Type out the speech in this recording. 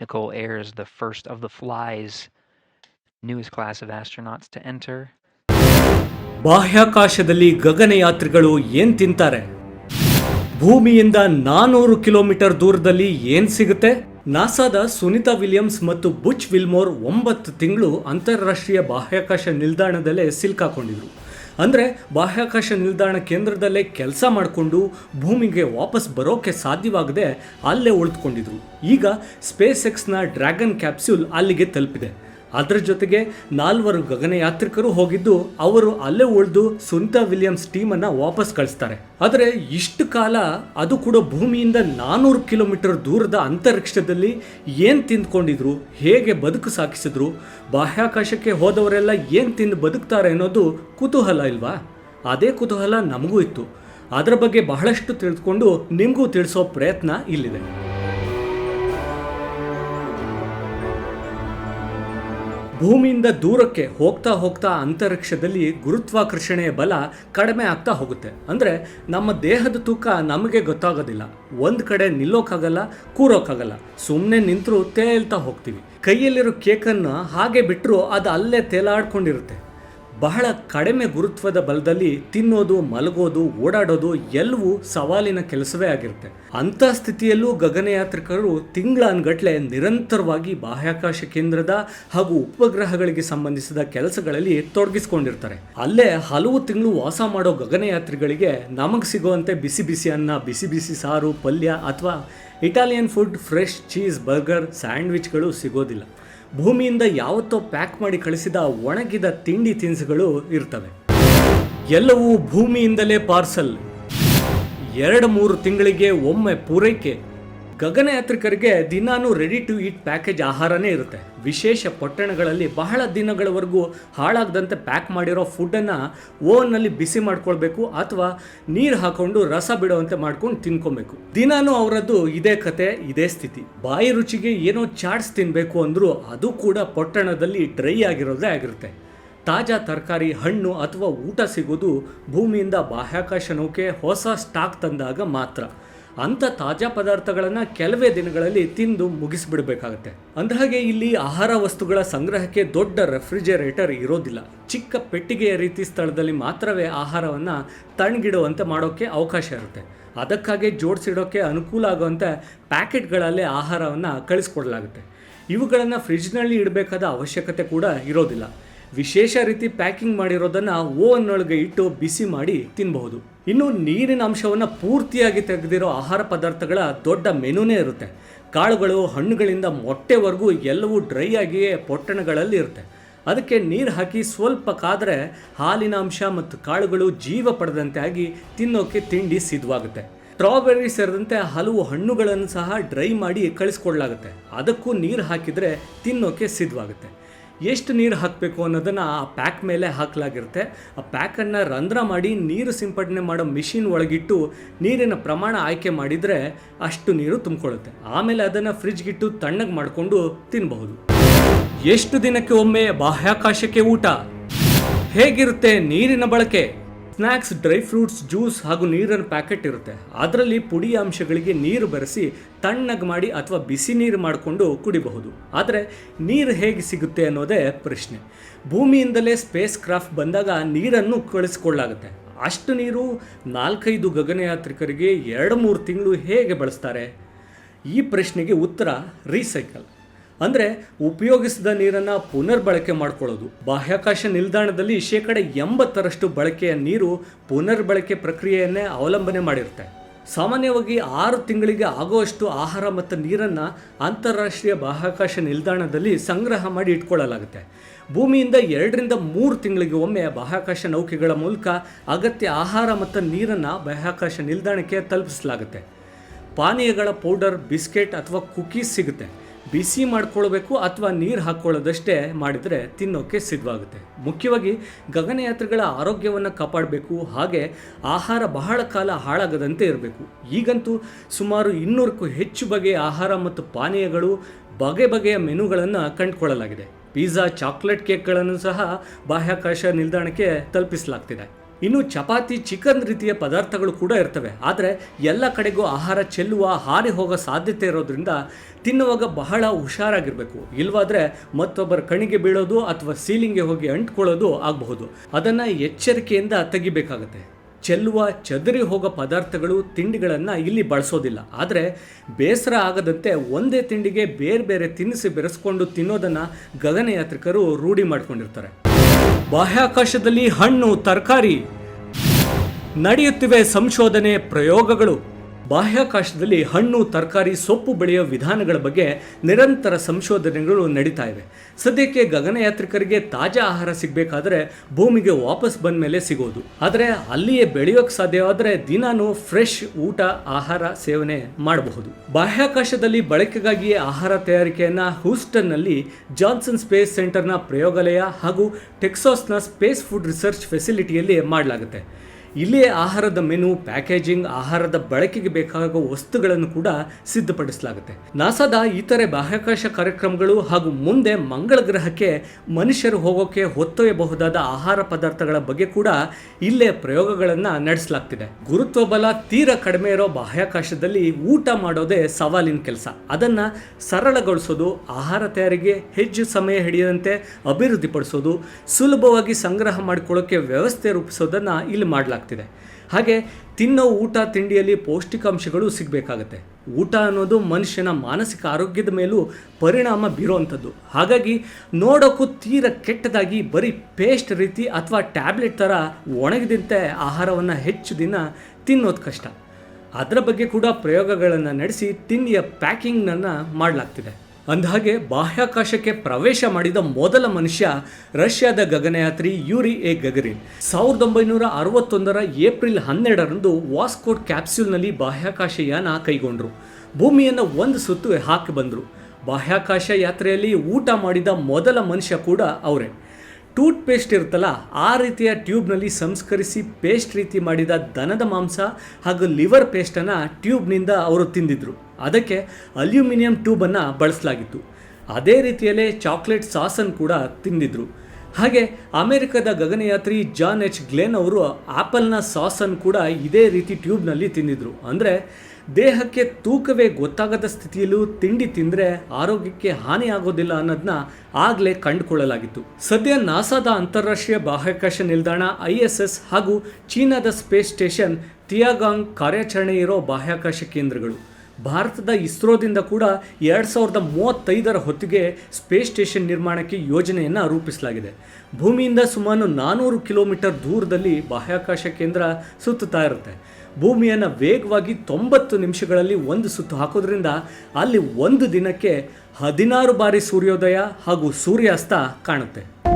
Nicole Ayers, the first of the flies, newest class of astronauts to enter. ಬಾಹ್ಯಾಕಾಶದಲ್ಲಿ ಗಗನಯಾತ್ರಿಗಳು ಏನ್ ತಿಂತಾರೆ? ಭೂಮಿಯಿಂದ ನಾನೂರು ಕಿಲೋಮೀಟರ್ ದೂರದಲ್ಲಿ ಏನ್ ಸಿಗುತ್ತೆ? ನಾಸಾದ ಸುನಿತಾ ವಿಲಿಯಮ್ಸ್ ಮತ್ತು ಬುಚ್ ವಿಲ್ಮೋರ್ ಒಂಬತ್ತು ತಿಂಗಳು ಅಂತಾರಾಷ್ಟ್ರೀಯ ಬಾಹ್ಯಾಕಾಶ ನಿಲ್ದಾಣದಲ್ಲೇ ಸಿಲ್ಕಾಕೊಂಡಿದ್ರು ಅಂದರೆ ಬಾಹ್ಯಾಕಾಶ ನಿಲ್ದಾಣ ಕೇಂದ್ರದಲ್ಲೇ ಕೆಲಸ ಮಾಡಿಕೊಂಡು ಭೂಮಿಗೆ ವಾಪಸ್ ಬರೋಕೆ ಸಾಧ್ಯವಾಗದೆ ಅಲ್ಲೇ ಉಳಿದುಕೊಂಡಿದ್ರು. ಈಗ ಸ್ಪೇಸ್ ಎಕ್ಸ್ನ ಡ್ರ್ಯಾಗನ್ ಕ್ಯಾಪ್ಸ್ಯೂಲ್ ಅಲ್ಲಿಗೆ ತಲುಪಿದೆ. ಅದರ ಜೊತೆಗೆ ನಾಲ್ವರು ಗಗನಯಾತ್ರಿಕರು ಹೋಗಿದ್ದು, ಅವರು ಅಲ್ಲೇ ಉಳಿದು ಸುನಿತಾ ವಿಲಿಯಮ್ಸ್ ಟೀಮನ್ನು ವಾಪಸ್ ಕಳಿಸ್ತಾರೆ. ಆದರೆ ಇಷ್ಟು ಕಾಲ ಅದು ಕೂಡ ಭೂಮಿಯಿಂದ ನಾನೂರು ಕಿಲೋಮೀಟರ್ ದೂರದ ಅಂತರಿಕ್ಷದಲ್ಲಿ ಏನು ತಿಂದ್ಕೊಂಡಿದ್ರು, ಹೇಗೆ ಬದುಕು ಸಾಗಿಸಿದ್ರು ಬಾಹ್ಯಾಕಾಶಕ್ಕೆ ಹೋದವರೆಲ್ಲ ಏನು ತಿಂದು ಬದುಕ್ತಾರೆ ಅನ್ನೋದು ಕುತೂಹಲ ಇಲ್ವಾ? ಅದೇ ಕುತೂಹಲ ನಮಗೂ ಇತ್ತು. ಅದರ ಬಗ್ಗೆ ಬಹಳಷ್ಟು ತಿಳಿದುಕೊಂಡು ನಿಮಗೂ ತಿಳಿಸೋ ಪ್ರಯತ್ನ ಇಲ್ಲಿದೆ. ಭೂಮಿಯಿಂದ ದೂರಕ್ಕೆ ಹೋಗ್ತಾ ಹೋಗ್ತಾ ಅಂತರಿಕ್ಷದಲ್ಲಿ ಗುರುತ್ವಾಕರ್ಷಣೆಯ ಬಲ ಕಡಿಮೆ ಆಗ್ತಾ ಹೋಗುತ್ತೆ. ಅಂದರೆ ನಮ್ಮ ದೇಹದ ತೂಕ ನಮಗೆ ಗೊತ್ತಾಗೋದಿಲ್ಲ. ಒಂದು ಕಡೆ ನಿಲ್ಲೋಕ್ಕಾಗಲ್ಲ ಕೂರೋಕ್ಕಾಗಲ್ಲ ಸುಮ್ಮನೆ ನಿಂತರೂ ತೇಲ್ತಾ ಹೋಗ್ತೀವಿ. ಕೈಯಲ್ಲಿರೋ ಕೇಕನ್ನು ಹಾಗೆ ಬಿಟ್ಟರೂ ಅದು ಅಲ್ಲೇ ತೇಲಾಡ್ಕೊಂಡಿರುತ್ತೆ. ಬಹಳ ಕಡಿಮೆ ಗುರುತ್ವದ ಬಲದಲ್ಲಿ ತಿನ್ನೋದು, ಮಲಗೋದು, ಓಡಾಡೋದು ಎಲ್ಲವೂ ಸವಾಲಿನ ಕೆಲಸವೇ ಆಗಿರುತ್ತೆ. ಅಂಥ ಸ್ಥಿತಿಯಲ್ಲೂ ಗಗನಯಾತ್ರಿಕರು ತಿಂಗಳಾನ್ಗಟ್ಲೆ ನಿರಂತರವಾಗಿ ಬಾಹ್ಯಾಕಾಶ ಕೇಂದ್ರದ ಹಾಗೂ ಉಪಗ್ರಹಗಳಿಗೆ ಸಂಬಂಧಿಸಿದ ಕೆಲಸಗಳಲ್ಲಿ ತೊಡಗಿಸ್ಕೊಂಡಿರ್ತಾರೆ. ಅಲ್ಲೇ ಹಲವು ತಿಂಗಳು ವಾಸ ಮಾಡೋ ಗಗನಯಾತ್ರಿಗಳಿಗೆ ನಮಗೆ ಸಿಗುವಂತೆ ಬಿಸಿ ಬಿಸಿ ಅನ್ನ, ಬಿಸಿ ಬಿಸಿ ಸಾರು, ಪಲ್ಯ ಅಥವಾ Italian food, fresh cheese, burger, ಸ್ಯಾಂಡ್ವಿಚ್ಗಳು ಸಿಗೋದಿಲ್ಲ. ಭೂಮಿಯಿಂದ ಯಾವತ್ತೋ ಪ್ಯಾಕ್ ಮಾಡಿ ಕಳಿಸಿದ ಒಣಗಿದ ತಿಂಡಿ ತಿನಿಸುಗಳು ಇರ್ತವೆ. ಎಲ್ಲವೂ ಭೂಮಿಯಿಂದಲೇ ಪಾರ್ಸಲ್. ಎರಡು ಮೂರು ತಿಂಗಳಿಗೆ ಒಮ್ಮೆ ಪೂರೈಕೆ. ಗಗನಯಾತ್ರಿಕರಿಗೆ ದಿನಾನು ರೆಡಿ ಟು ಈಟ್ ಪ್ಯಾಕೇಜ್ ಆಹಾರನೇ ಇರುತ್ತೆ. ವಿಶೇಷ ಪಟ್ಟಣಗಳಲ್ಲಿ ಬಹಳ ದಿನಗಳವರೆಗೂ ಹಾಳಾಗದಂತೆ ಪ್ಯಾಕ್ ಮಾಡಿರೋ ಫುಡ್ಡನ್ನು ಓವನ್ನಲ್ಲಿ ಬಿಸಿ ಮಾಡ್ಕೊಳ್ಬೇಕು ಅಥವಾ ನೀರು ಹಾಕೊಂಡು ರಸ ಬಿಡುವಂತೆ ಮಾಡ್ಕೊಂಡು ತಿನ್ಕೊಬೇಕು. ದಿನಾನು ಅವರದ್ದು ಇದೇ ಕತೆ, ಇದೇ ಸ್ಥಿತಿ. ಬಾಯಿ ರುಚಿಗೆ ಏನೋ ಚಾಟ್ಸ್ ತಿನ್ನಬೇಕು ಅಂದರೂ ಅದು ಕೂಡ ಪಟ್ಟಣದಲ್ಲಿ ಡ್ರೈ ಆಗಿರೋದೇ ಆಗಿರುತ್ತೆ. ತಾಜಾ ತರಕಾರಿ, ಹಣ್ಣು ಅಥವಾ ಊಟ ಸಿಗೋದು ಭೂಮಿಯಿಂದ ಬಾಹ್ಯಾಕಾಶ ನೌಕೆ ಹೊಸ ಸ್ಟಾಕ್ ತಂದಾಗ ಮಾತ್ರ. ಅಂಥ ತಾಜಾ ಪದಾರ್ಥಗಳನ್ನು ಕೆಲವೇ ದಿನಗಳಲ್ಲಿ ತಿಂದು ಮುಗಿಸಿಬಿಡಬೇಕಾಗುತ್ತೆ. ಅಂದಹಾಗೆ ಇಲ್ಲಿ ಆಹಾರ ವಸ್ತುಗಳ ಸಂಗ್ರಹಕ್ಕೆ ದೊಡ್ಡ ರೆಫ್ರಿಜರೇಟರ್ ಇರೋದಿಲ್ಲ. ಚಿಕ್ಕ ಪೆಟ್ಟಿಗೆಯ ರೀತಿ ಸ್ಥಳದಲ್ಲಿ ಮಾತ್ರವೇ ಆಹಾರವನ್ನು ತಣ್ಣಗಿಡುವಂತೆ ಮಾಡೋಕ್ಕೆ ಅವಕಾಶ ಇರುತ್ತೆ. ಅದಕ್ಕಾಗಿ ಜೋಡಿಸಿಡೋಕ್ಕೆ ಅನುಕೂಲ ಆಗುವಂತೆ ಪ್ಯಾಕೆಟ್ಗಳಲ್ಲೇ ಆಹಾರವನ್ನು ಕಳಿಸ್ಕೊಡಲಾಗುತ್ತೆ. ಇವುಗಳನ್ನು ಫ್ರಿಜ್ನಲ್ಲಿ ಇಡಬೇಕಾದ ಅವಶ್ಯಕತೆ ಕೂಡ ಇರೋದಿಲ್ಲ. ವಿಶೇಷ ರೀತಿ ಪ್ಯಾಕಿಂಗ್ ಮಾಡಿರೋದನ್ನು ಓವನ್ನೊಳಗೆ ಇಟ್ಟು ಬಿಸಿ ಮಾಡಿ ತಿನ್ನಬಹುದು ಇನ್ನು ನೀರಿನ ಅಂಶವನ್ನು ಪೂರ್ತಿಯಾಗಿ ತೆಗೆದಿರೋ ಆಹಾರ ಪದಾರ್ಥಗಳ ದೊಡ್ಡ ಮೆನುನೇ ಇರುತ್ತೆ. ಕಾಳುಗಳು, ಹಣ್ಣುಗಳಿಂದ ಮೊಟ್ಟೆವರೆಗೂ ಎಲ್ಲವೂ ಡ್ರೈ ಆಗಿಯೇ ಪೊಟ್ಟಣಗಳಲ್ಲಿ ಇರುತ್ತೆ. ಅದಕ್ಕೆ ನೀರು ಹಾಕಿ ಸ್ವಲ್ಪ ಕಾದರೆ ಹಾಲಿನ ಅಂಶ ಮತ್ತು ಕಾಳುಗಳು ಜೀವ ಪಡೆದಂತೆ ಆಗಿ ತಿನ್ನೋಕೆ ತಿಂಡಿ ಸಿದ್ಧವಾಗುತ್ತೆ. ಸ್ಟ್ರಾಬೆರಿ ಸೇರಿದಂತೆ ಹಲವು ಹಣ್ಣುಗಳನ್ನು ಸಹ ಡ್ರೈ ಮಾಡಿ ಕಳಿಸ್ಕೊಡ್ಲಾಗುತ್ತೆ ಅದಕ್ಕೂ ನೀರು ಹಾಕಿದರೆ ತಿನ್ನೋಕೆ ಸಿದ್ಧವಾಗುತ್ತೆ. ಎಷ್ಟು ನೀರು ಹಾಕಬೇಕು ಅನ್ನೋದನ್ನು ಆ ಪ್ಯಾಕ್ ಮೇಲೆ ಹಾಕಲಾಗಿರುತ್ತೆ. ಆ ಪ್ಯಾಕನ್ನು ರಂಧ್ರ ಮಾಡಿ ನೀರು ಸಿಂಪಡಣೆ ಮಾಡೋ ಮಿಷಿನ್ ಒಳಗಿಟ್ಟು ನೀರಿನ ಪ್ರಮಾಣ ಆಯ್ಕೆ ಮಾಡಿದರೆ ಅಷ್ಟು ನೀರು ತುಂಬಿಕೊಳ್ಳುತ್ತೆ. ಆಮೇಲೆ ಅದನ್ನು ಫ್ರಿಜ್ಗಿಟ್ಟು ತಣ್ಣಗೆ ಮಾಡಿಕೊಂಡು ತಿನ್ನಬಹುದು ಎಷ್ಟು ದಿನಕ್ಕೆ ಒಮ್ಮೆ ಬಾಹ್ಯಾಕಾಶಕ್ಕೆ ಊಟ? ಹೇಗಿರುತ್ತೆ ನೀರಿನ ಬಳಕೆ? ಸ್ನ್ಯಾಕ್ಸ್ ಡ್ರೈ ಫ್ರೂಟ್ಸ್, ಜ್ಯೂಸ್ ಹಾಗೂ ನೀರಿನ ಪ್ಯಾಕೆಟ್ ಇರುತ್ತೆ. ಅದರಲ್ಲಿ ಪುಡಿ ಅಂಶಗಳಿಗೆ ನೀರು ಬೆರೆಸಿ ತಣ್ಣಗೆ ಮಾಡಿ ಅಥವಾ ಬಿಸಿ ನೀರು ಮಾಡಿಕೊಂಡು ಕುಡಿಬಹುದು. ಆದರೆ ನೀರು ಹೇಗೆ ಸಿಗುತ್ತೆ ಅನ್ನೋದೇ ಪ್ರಶ್ನೆ. ಭೂಮಿಯಿಂದಲೇ ಸ್ಪೇಸ್ ಕ್ರಾಫ್ಟ್ ಬಂದಾಗ ನೀರನ್ನು ಕಳಿಸ್ಕೊಳ್ಳಾಗುತ್ತೆ. ಅಷ್ಟು ನೀರು ನಾಲ್ಕೈದು ಗಗನಯಾತ್ರಿಕರಿಗೆ ಎರಡು ಮೂರು ತಿಂಗಳು ಹೇಗೆ ಬಳಸ್ತಾರೆ? ಈ ಪ್ರಶ್ನೆಗೆ ಉತ್ತರ ರೀಸೈಕಲ್. ಅಂದರೆ ಉಪಯೋಗಿಸಿದ ನೀರನ್ನು ಪುನರ್ಬಳಕೆ ಮಾಡಿಕೊಳ್ಳೋದು. ಬಾಹ್ಯಾಕಾಶ ನಿಲ್ದಾಣದಲ್ಲಿ ಶೇಕಡ ಎಂಬತ್ತರಷ್ಟು ಬಳಕೆಯ ನೀರು ಪುನರ್ಬಳಕೆ ಪ್ರಕ್ರಿಯೆಯನ್ನೇ ಅವಲಂಬನೆ ಮಾಡಿರುತ್ತೆ. ಸಾಮಾನ್ಯವಾಗಿ ಆರು ತಿಂಗಳಿಗೆ ಆಗುವಷ್ಟು ಆಹಾರ ಮತ್ತು ನೀರನ್ನು ಅಂತಾರಾಷ್ಟ್ರೀಯ ಬಾಹ್ಯಾಕಾಶ ನಿಲ್ದಾಣದಲ್ಲಿ ಸಂಗ್ರಹ ಮಾಡಿ ಇಟ್ಕೊಳ್ಳಲಾಗುತ್ತೆ. ಭೂಮಿಯಿಂದ ಎರಡರಿಂದ ಮೂರು ತಿಂಗಳಿಗೆ ಒಮ್ಮೆ ಬಾಹ್ಯಾಕಾಶ ನೌಕೆಗಳ ಮೂಲಕ ಅಗತ್ಯ ಆಹಾರ ಮತ್ತು ನೀರನ್ನು ಬಾಹ್ಯಾಕಾಶ ನಿಲ್ದಾಣಕ್ಕೆ ತಲುಪಿಸಲಾಗುತ್ತೆ. ಪಾನೀಯಗಳ ಪೌಡರ್, ಬಿಸ್ಕೆಟ್ ಅಥವಾ ಕುಕೀಸ್ ಸಿಗುತ್ತೆ. ಬಿಸಿ ಮಾಡ್ಕೊಳ್ಬೇಕು ಅಥವಾ ನೀರು ಹಾಕ್ಕೊಳ್ಳೋದಷ್ಟೇ ಮಾಡಿದರೆ ತಿನ್ನೋಕ್ಕೆ ಸಿದ್ಧವಾಗುತ್ತೆ ಮುಖ್ಯವಾಗಿ ಗಗನಯಾತ್ರಿಗಳ ಆರೋಗ್ಯವನ್ನು ಕಾಪಾಡಬೇಕು, ಹಾಗೆ ಆಹಾರ ಬಹಳ ಕಾಲ ಹಾಳಾಗದಂತೆ ಇರಬೇಕು. ಈಗಂತೂ ಸುಮಾರು ಇನ್ನೂರಕ್ಕೂ ಹೆಚ್ಚು ಬಗೆಯ ಆಹಾರ ಮತ್ತು ಪಾನೀಯಗಳು ಬಗೆ ಬಗೆಯ ಮೆನುಗಳನ್ನು ಕಂಡುಕೊಳ್ಳಲಾಗಿದೆ. ಪಿಜ್ಜಾ, ಚಾಕ್ಲೇಟ್ ಕೇಕ್ಗಳನ್ನು ಸಹ ಬಾಹ್ಯಾಕಾಶ ನಿಲ್ದಾಣಕ್ಕೆ ತಲುಪಿಸಲಾಗ್ತಿದೆ. ಇನ್ನು ಚಪಾತಿ ಚಿಕನ್ ರೀತಿಯ ಪದಾರ್ಥಗಳು ಕೂಡ ಇರ್ತವೆ. ಆದರೆ ಎಲ್ಲ ಕಡೆಗೂ ಆಹಾರ ಚೆಲ್ಲುವ, ಹಾರಿ ಹೋಗೋ ಸಾಧ್ಯತೆ ಇರೋದ್ರಿಂದ ತಿನ್ನುವಾಗ ಬಹಳ ಹುಷಾರಾಗಿರಬೇಕು. ಇಲ್ವಾದ್ರೆ ಮತ್ತೊಬ್ಬರ ಕಣಿಗೆ ಬೀಳೋದು ಅಥವಾ ಸೀಲಿಂಗ್ಗೆ ಹೋಗಿ ಅಂಟ್ಕೊಳ್ಳೋದು ಆಗಬಹುದು. ಅದನ್ನು ಎಚ್ಚರಿಕೆಯಿಂದ ತೆಗಿಬೇಕಾಗತ್ತೆ. ಚೆಲ್ಲುವ, ಚದರಿ ಹೋಗೋ ಪದಾರ್ಥಗಳು, ತಿಂಡಿಗಳನ್ನು ಇಲ್ಲಿ ಬಳಸೋದಿಲ್ಲ. ಆದರೆ ಬೇಸರ ಆಗದಂತೆ ಒಂದೇ ತಿಂಡಿಗೆ ಬೇರೆ ಬೇರೆ ತಿನ್ನಿಸಿ ಬೆರೆಸ್ಕೊಂಡು ತಿನ್ನೋದನ್ನು ಗಗನಯಾತ್ರಿಕರು ರೂಢಿ ಮಾಡ್ಕೊಂಡಿರ್ತಾರೆ. ಬಾಹ್ಯಾಕಾಶದಲ್ಲಿ ಹಣ್ಣು ತರಕಾರಿ ನಡೆಯುತ್ತಿವೆ ಸಂಶೋಧನೆ ಪ್ರಯೋಗಗಳು. ಬಾಹ್ಯಾಕಾಶದಲ್ಲಿ ಹಣ್ಣು, ತರಕಾರಿ, ಸೊಪ್ಪು ಬೆಳೆಯೋ ವಿಧಾನಗಳ ಬಗ್ಗೆ ನಿರಂತರ ಸಂಶೋಧನೆಗಳು ನಡೀತಾ ಇವೆ. ಸದ್ಯಕ್ಕೆ ಗಗನಯಾತ್ರಿಕರಿಗೆ ತಾಜಾ ಆಹಾರ ಸಿಗಬೇಕಾದ್ರೆ ಭೂಮಿಗೆ ವಾಪಸ್ ಬಂದ ಮೇಲೆ ಸಿಗೋದು. ಆದರೆ ಅಲ್ಲಿಯೇ ಬೆಳೆಯೋಕೆ ಸಾಧ್ಯವಾದರೆ ದಿನಾನು ಫ್ರೆಶ್ ಊಟ, ಆಹಾರ ಸೇವನೆ ಮಾಡಬಹುದು. ಬಾಹ್ಯಾಕಾಶದಲ್ಲಿ ಬಳಕೆಗಾಗಿ ಆಹಾರ ತಯಾರಿಕೆಯನ್ನು ಹೂಸ್ಟನ್ನಲ್ಲಿ ಜಾನ್ಸನ್ ಸ್ಪೇಸ್ ಸೆಂಟರ್ನ ಪ್ರಯೋಗಾಲಯ ಹಾಗೂ ಟೆಕ್ಸಾಸ್ನ ಸ್ಪೇಸ್ ಫುಡ್ ರಿಸರ್ಚ್ ಫೆಸಿಲಿಟಿಯಲ್ಲಿ ಮಾಡಲಾಗುತ್ತೆ. ಇಲ್ಲಿಯೇ ಆಹಾರದ ಮೆನು, ಪ್ಯಾಕೇಜಿಂಗ್, ಆಹಾರದ ಬಳಕೆಗೆ ಬೇಕಾಗುವ ವಸ್ತುಗಳನ್ನು ಕೂಡ ಸಿದ್ಧಪಡಿಸಲಾಗುತ್ತೆ. ನಾಸಾದ ಇತರೆ ಬಾಹ್ಯಾಕಾಶ ಕಾರ್ಯಕ್ರಮಗಳು ಹಾಗೂ ಮುಂದೆ ಮಂಗಳ ಗ್ರಹಕ್ಕೆ ಮನುಷ್ಯರು ಹೋಗೋಕೆ ಹೊತ್ತೊಯ್ಯಬಹುದಾದ ಆಹಾರ ಪದಾರ್ಥಗಳ ಬಗ್ಗೆ ಕೂಡ ಇಲ್ಲೇ ಪ್ರಯೋಗಗಳನ್ನು ನಡೆಸಲಾಗ್ತಿದೆ. ಗುರುತ್ವ ಬಲ ತೀರ ಕಡಿಮೆ ಇರೋ ಬಾಹ್ಯಾಕಾಶದಲ್ಲಿ ಊಟ ಮಾಡೋದೇ ಸವಾಲಿನ ಕೆಲಸ. ಅದನ್ನ ಸರಳಗೊಳಿಸೋದು, ಆಹಾರ ತಯಾರಿಗೆ ಹೆಚ್ಚು ಸಮಯ ಹಿಡಿಯದಂತೆ ಅಭಿವೃದ್ಧಿಪಡಿಸೋದು, ಸುಲಭವಾಗಿ ಸಂಗ್ರಹ ಮಾಡಿಕೊಳ್ಳೋಕೆ ವ್ಯವಸ್ಥೆ ರೂಪಿಸೋದನ್ನ ಇಲ್ಲಿ ಮಾಡಲಾಗ್ತಿದೆ. ಹಾಗೆ ತಿನ್ನೋ ಊಟ ತಿಂಡಿಯಲ್ಲಿ ಪೌಷ್ಟಿಕಾಂಶಗಳು ಸಿಗಬೇಕಾಗತ್ತೆ. ಊಟ ಅನ್ನೋದು ಮನುಷ್ಯನ ಮಾನಸಿಕ ಆರೋಗ್ಯದ ಮೇಲೂ ಪರಿಣಾಮ ಬೀರುವಂಥದ್ದು. ಹಾಗಾಗಿ ನೋಡೋಕ್ಕೂ ತೀರ ಕೆಟ್ಟದಾಗಿ ಬರೀ ಪೇಸ್ಟ್ ರೀತಿ ಅಥವಾ ಟ್ಯಾಬ್ಲೆಟ್ ಥರ ಒಣಗಿದಂತೆ ಆಹಾರವನ್ನು ಹೆಚ್ಚು ದಿನ ತಿನ್ನೋದು ಕಷ್ಟ. ಅದರ ಬಗ್ಗೆ ಕೂಡ ಪ್ರಯೋಗಗಳನ್ನು ನಡೆಸಿ ತಿಂಡಿಯ ಪ್ಯಾಕಿಂಗ್ನನ್ನು ಮಾಡಲಾಗ್ತಿದೆ. ಅಂದಹಾಗೆ ಬಾಹ್ಯಾಕಾಶಕ್ಕೆ ಪ್ರವೇಶ ಮಾಡಿದ ಮೊದಲ ಮನುಷ್ಯ ರಷ್ಯಾದ ಗಗನಯಾತ್ರಿ ಯೂರಿ ಎ ಗಗರಿನ್. ಸಾವಿರದ ಒಂಬೈನೂರ ಅರವತ್ತೊಂದರ ಏಪ್ರಿಲ್ ಹನ್ನೆರಡರಂದು ವಾಸ್ಕೋಟ್ ಕ್ಯಾಪ್ಸ್ಯೂಲ್ನಲ್ಲಿ ಬಾಹ್ಯಾಕಾಶಯಾನ ಕೈಗೊಂಡರು. ಭೂಮಿಯನ್ನು ಒಂದು ಸುತ್ತು ಹಾಕಿ ಬಂದರು. ಬಾಹ್ಯಾಕಾಶ ಯಾತ್ರೆಯಲ್ಲಿ ಊಟ ಮಾಡಿದ ಮೊದಲ ಮನುಷ್ಯ ಕೂಡ ಅವರೇ. ಟೂತ್ ಪೇಸ್ಟ್ ಇರುತ್ತಲ್ಲ, ಆ ರೀತಿಯ ಟ್ಯೂಬ್ನಲ್ಲಿ ಸಂಸ್ಕರಿಸಿ ಪೇಸ್ಟ್ ರೀತಿ ಮಾಡಿದ ದನದ ಮಾಂಸ ಹಾಗೂ ಲಿವರ್ ಪೇಸ್ಟನ್ನು ಟ್ಯೂಬ್ನಿಂದ ಅವರು ತಿಂದಿದ್ರು. ಅದಕ್ಕೆ ಅಲ್ಯೂಮಿನಿಯಂ ಟ್ಯೂಬನ್ನು ಬಳಸಲಾಗಿತ್ತು. ಅದೇ ರೀತಿಯಲ್ಲೇ ಚಾಕ್ಲೇಟ್ ಸಾಸನ್ನು ಕೂಡ ತಿಂದಿದ್ರು. ಹಾಗೆ ಅಮೆರಿಕದ ಗಗನಯಾತ್ರಿ ಜಾನ್ ಎಚ್ ಗ್ಲೆನ್ ಅವರು ಆಪಲ್ನ ಸಾಸನ್ನು ಕೂಡ ಇದೇ ರೀತಿ ಟ್ಯೂಬ್ನಲ್ಲಿ ತಿಂದಿದ್ರು. ಅಂದರೆ ದೇಹಕ್ಕೆ ತೂಕವೇ ಗೊತ್ತಾಗದ ಸ್ಥಿತಿಯಲ್ಲೂ ತಿಂಡಿ ತಿಂದರೆ ಆರೋಗ್ಯಕ್ಕೆ ಹಾನಿಯಾಗೋದಿಲ್ಲ ಅನ್ನೋದನ್ನ ಆಗಲೇ ಕಂಡುಕೊಳ್ಳಲಾಗಿತ್ತು. ಸದ್ಯ ನಾಸಾದ ಅಂತಾರಾಷ್ಟ್ರೀಯ ಬಾಹ್ಯಾಕಾಶ ನಿಲ್ದಾಣ ಐ ಎಸ್ ಎಸ್ ಹಾಗೂ ಚೀನಾದ ಸ್ಪೇಸ್ ಸ್ಟೇಷನ್ ತಿಯಾಗಾಂಗ್ ಕಾರ್ಯಾಚರಣೆ ಇರೋ ಬಾಹ್ಯಾಕಾಶ ಕೇಂದ್ರಗಳು. ಭಾರತದ ಇಸ್ರೋದಿಂದ ಕೂಡ ಎರಡು ಸಾವಿರದ ಮೂವತ್ತೈದರ ಹೊತ್ತಿಗೆ ಸ್ಪೇಸ್ ಸ್ಟೇಷನ್ ನಿರ್ಮಾಣಕ್ಕೆ ಯೋಜನೆಯನ್ನು ರೂಪಿಸಲಾಗಿದೆ. ಭೂಮಿಯಿಂದ ಸುಮಾರು ನಾನ್ನೂರು ಕಿಲೋಮೀಟರ್ ದೂರದಲ್ಲಿ ಬಾಹ್ಯಾಕಾಶ ಕೇಂದ್ರ ಸುತ್ತುತ್ತಾ ಇರುತ್ತೆ. ಭೂಮಿಯನ್ನು ವೇಗವಾಗಿ ತೊಂಬತ್ತು ನಿಮಿಷಗಳಲ್ಲಿ ಒಂದು ಸುತ್ತು ಹಾಕೋದ್ರಿಂದ ಅಲ್ಲಿ ಒಂದು ದಿನಕ್ಕೆ ಹದಿನಾರು ಬಾರಿ ಸೂರ್ಯೋದಯ ಹಾಗೂ ಸೂರ್ಯಾಸ್ತ ಕಾಣುತ್ತೆ.